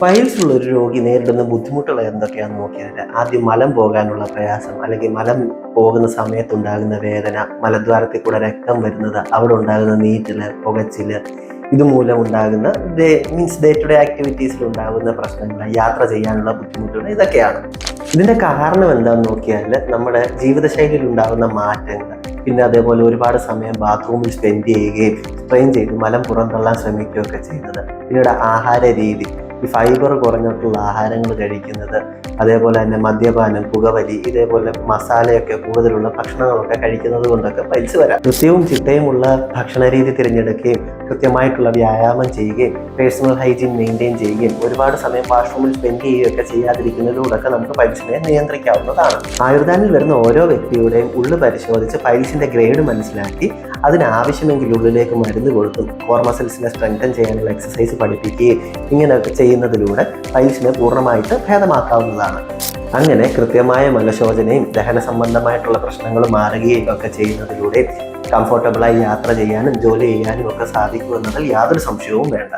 Piles ഉള്ള ഒരു രോഗി നേരിടുന്ന ബുദ്ധിമുട്ടുകൾ എന്തൊക്കെയാണെന്ന് നോക്കിയാൽ ആദ്യം മലം പോകാനുള്ള പ്രയാസം അല്ലെങ്കിൽ മലം പോകുന്ന സമയത്തുണ്ടാകുന്ന വേദന മലദ്വാരത്തിൽ കൂടെ രക്തം വരുന്നത് അവിടെ ഉണ്ടാകുന്ന നീറ്റൽ പുകച്ചിൽ ഇതുമൂലം ഉണ്ടാകുന്ന day means day to day ആക്ടിവിറ്റീസിൽ ഉണ്ടാകുന്ന പ്രശ്നങ്ങൾ യാത്ര ചെയ്യാനുള്ള ബുദ്ധിമുട്ടുകൾ ഇതൊക്കെയാണ്. ഇതിന്റെ കാരണം എന്താണെന്ന് നോക്കിയാൽ നമ്മുടെ ജീവിതശൈലിയിൽ ഉണ്ടാകുന്ന മാറ്റങ്ങൾ. പിന്നെ അതേപോലെ ഒരുപാട് സമയം ബാത്റൂമിൽ സ്പെൻഡ് ചെയ്യുകയും സ്ട്രെയിൻ ചെയ്ത് മലം പുറന്തള്ളാൻ ശ്രമിക്കുകയൊക്കെ ചെയ്യുന്നത്. പിന്നീട് ആഹാര രീതി ഈ ഫൈബർ കുറഞ്ഞിട്ടുള്ള ആഹാരങ്ങൾ കഴിക്കുന്നത് അതേപോലെ തന്നെ മദ്യപാനം പുകവലി ഇതേപോലെ മസാലയൊക്കെ കൂടുതലുള്ള ഭക്ഷണങ്ങളൊക്കെ കഴിക്കുന്നത് കൊണ്ടൊക്കെ പൈൽസ് വരാം. കൃത്യവും ചിട്ടയുമുള്ള ഭക്ഷണ രീതി തിരഞ്ഞെടുക്കുകയും കൃത്യമായിട്ടുള്ള വ്യായാമം ചെയ്യുകയും പേഴ്സണൽ ഹൈജീൻ മെയിന്റെയിൻ ചെയ്യുകയും ഒരുപാട് സമയം വാഷ്റൂമിൽ സ്പെൻഡ് ചെയ്യുകയൊക്കെ ചെയ്യാതിരിക്കുന്നതിലൂടെയൊക്കെ നമുക്ക് പൈൽസിനെ നിയന്ത്രിക്കാവുന്നതാണ്. ആയുർദാനിൽ വരുന്ന ഓരോ വ്യക്തിയുടെയും ഉള്ളു പരിശോധിച്ച് പൈൽസിന്റെ ഗ്രേഡ് മനസ്സിലാക്കി അതിനാവശ്യമെങ്കിൽ ഉള്ളിലേക്ക് മരുന്ന് കൊടുത്തും കോർ മസിൽസിനെ സ്ട്രെങ്തൻ ചെയ്യാനുള്ള എക്സസൈസ് പഠിപ്പിക്കുകയും ഇങ്ങനെയൊക്കെ ചെയ്യുന്നതിലൂടെ പൈൽസിനെ പൂർണമായിട്ട് ഭേദമാക്കാവുന്നതാണ്. അങ്ങനെ കൃത്യമായ മലശോചനയും ദഹന സംബന്ധമായിട്ടുള്ള പ്രശ്നങ്ങൾ മാറുകയും ഒക്കെ ചെയ്യുന്നതിലൂടെ കംഫർട്ടബിളായി യാത്ര ചെയ്യാനും ജോലി ചെയ്യാനും ഒക്കെ സാധിക്കുമെന്നതിൽ യാതൊരു സംശയവും വേണ്ട.